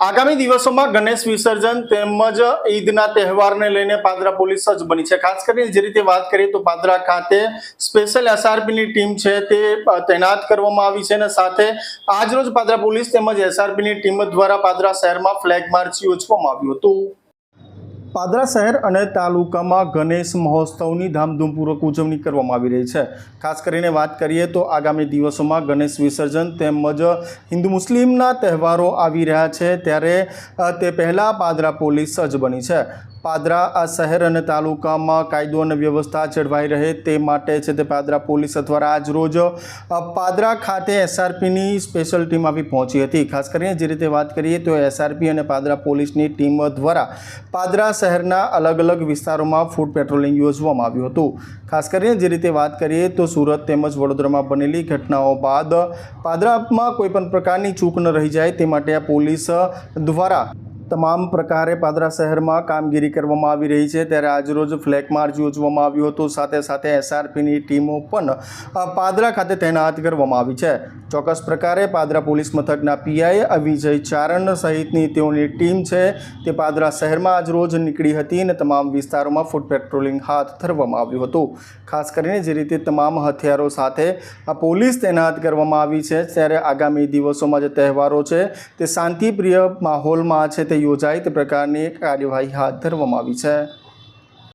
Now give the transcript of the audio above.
આગામી દિવસોમાં ગણેશ વિસર્જન તેમજ ઈદના તહેવારને લઈને પાદરા પોલીસ સજ્જ બની છે. ખાસ કરીને જે રીતે વાત કરીએ તો પાદરા ખાતે સ્પેશિયલ એસઆરપીની ટીમ છે તે તૈનાત કરવામાં આવી છે અને સાથે આજરોજ પાદરા પોલીસ તેમજ એસઆરપીની ટીમ દ્વારા પાદરા શહેરમાં ફ્લેગ માર્ચ યોજવામાં આવ્યું હતું. પાદરા શહેર અને તાલુકામાં ગણેશ મહોત્સવની ધામધૂમપૂર્વક ઉજવણી કરવામાં આવી રહી છે. ખાસ કરીને વાત કરીએ તો આગામી દિવસોમાં ગણેશ વિસર્જન તેમજ હિન્દુ મુસ્લિમના તહેવારો આવી રહ્યા છે ત્યારે તે પહેલાં પાદરા પોલીસ સજ્જ બની છે. પાદરા, આ શહેર અને તાલુકામાં કાયદો અને વ્યવસ્થા જળવાઈ રહે તે માટે છે તે પાદરા પોલીસ દ્વારા આજ રોજ પાદરા ખાતે એસઆરપીની સ્પેશિયલ ટીમ આવી પહોંચી હતી. ખાસ કરીને જે રીતે વાત કરીએ તો એસઆરપી અને પાદરા પોલીસની ટીમ દ્વારા પાદરા શહેરના અલગ અલગ વિસ્તારોમાં ફૂડ પેટ્રોલિંગ યોજવામાં આવ્યું હતું. ખાસ કરીને જે રીતે વાત કરીએ તો સુરત તેમજ વડોદરામાં બનેલી ઘટનાઓ બાદ પાદરામાં કોઈપણ પ્રકારની ચૂક ન રહી જાય તે માટે આ પોલીસ દ્વારા તમામ પ્રકારે પાદરા શહેરમાં કામગીરી કરવામાં આવી રહી છે. ત્યારે આજરોજ ફ્લેગ માર્ચ યોજવામાં આવ્યું હતું. સાથે સાથે એસઆરપીની ટીમો પણ પાદરા ખાતે તૈનાત કરવામાં આવી છે. ચોક્કસ પ્રકારે પાદરા પોલીસ મથકના પીઆઈ વિજય ચારણ સહિતની તેઓની ટીમ છે તે પાદરા શહેરમાં આજરોજ નીકળી હતી અને તમામ વિસ્તારોમાં ફૂડ પેટ્રોલિંગ હાથ ધરવામાં આવ્યું હતું. ખાસ કરીને જે રીતે તમામ હથિયારો સાથે પોલીસ તૈનાત કરવામાં આવી છે. ત્યારે આગામી દિવસોમાં જે તહેવારો છે તે શાંતિપ્રિય માહોલમાં છે તે યોજાય તે પ્રકારની કાર્યવાહી હાથ ધરવામાં આવી છે.